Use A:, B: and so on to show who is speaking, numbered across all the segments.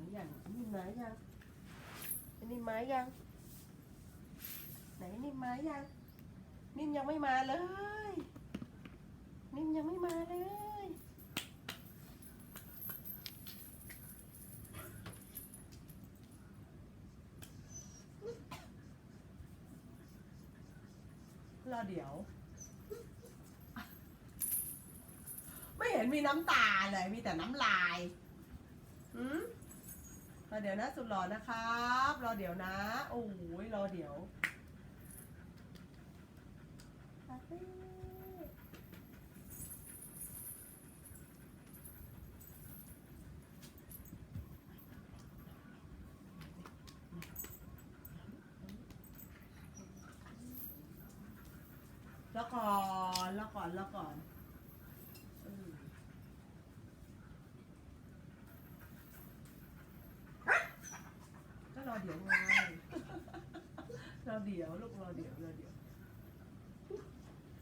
A: นิ่มมายังอ้นิ่มหมายัง ไหนนิ่มมายังนิ่มยังไม่มาเลย นิ่มยังไม่มาเลยรอเดี๋ยว ไม่เห็นมีน้ำตาเลย มีแต่น้ำลาย อืม รอเดี๋ยวนะสุดหล่อนะครับ รอเดี๋ยวนะ โอ้ยรอเดี๋ยวปาเต้แล้วก่อนแล้วก่อนแล้วก่อนอืมก็ รอเดี๋ยวไงรอเดี๋ยวลูกรอเดี๋ยวรอเดี๋ยว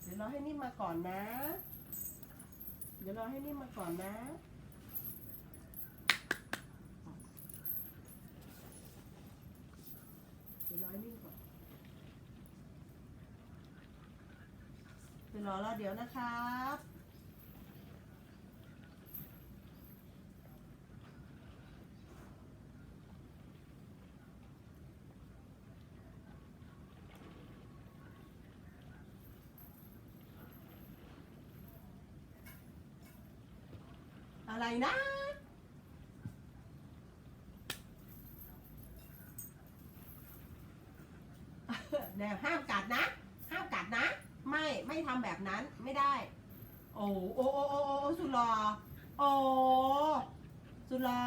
A: เดี๋ยวรอให้นิ่มมาก่อนนะ เดี๋ยวรอให้นิ่มมาก่อนนะเดี๋ยวรอให้นิ่มก่อนเดี๋ยวรอรอเดี๋ยวนะครับ อะไรนะแนวห้ามกัดนะ ห้ามกัดนะ ไม่ไม่ทำแบบนั้นไม่ได้ โอ้โอ้โอ้โอ้โอ้โอ้สุดหรอโอ้สุดหรอ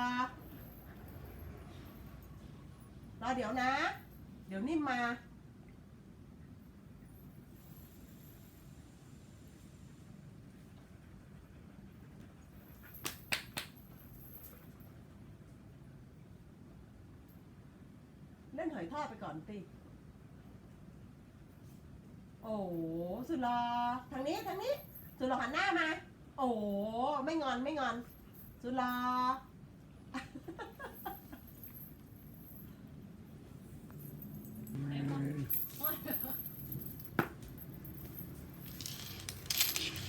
A: รอเดี๋ยวนะ เดี๋ยวนิ่มมา ล่นหอยทอดไปก่อนสิโอ้สุดหรอทางนี้ทางนี้ สุดหรอหันหน้ามา โอ้ไม่งอนไม่งอน สุดหรอ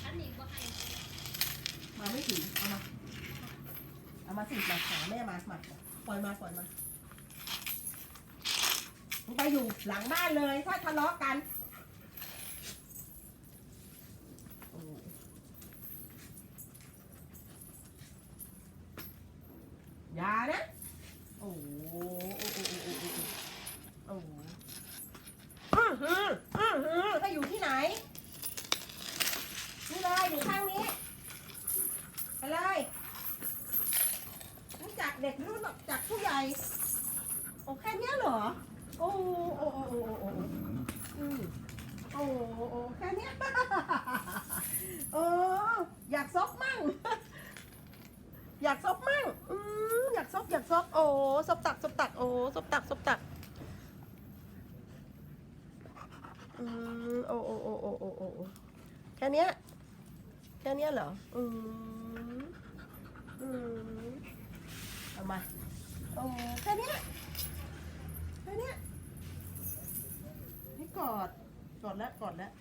B: อันนี้บ่ให้
A: มาไม่ถึงเอามา เอามาสิมาหาแม่มามาปล่อยมาปล่อยมามึง ไปอยู่หลังบ้านเลยถ้าทะเลาะกันโอ้อย่านะ โอ้โหโอ้โหโอ้โหโอ้โหอื้อหืออือหือถ้าอยู่ที่ไหน นี่เลยอยู่ข้างนี้ ไปเลยรู้จักเด็กรู้จักผู้ใหญ่ โอ้แค่เนี้ยเหรอ อ้โอ้โอ้โอ้โอ้โอ้โอ้โอ้แค่เนี้ย โอ้อยากซบมั่ง อยากซบมั่งอืมอยากซบอยากซบโอ้ซบตักซบตักโอ้ซบตักซบตักอืมโอ้โอ้โอ้โอ้โอ้โอ้โอ้แค่เนี้ยแค่เนี้ยเหรออืมอืมเอามาโอ้แค่เนี้ย กอด กอดแล้วกอดแล้ว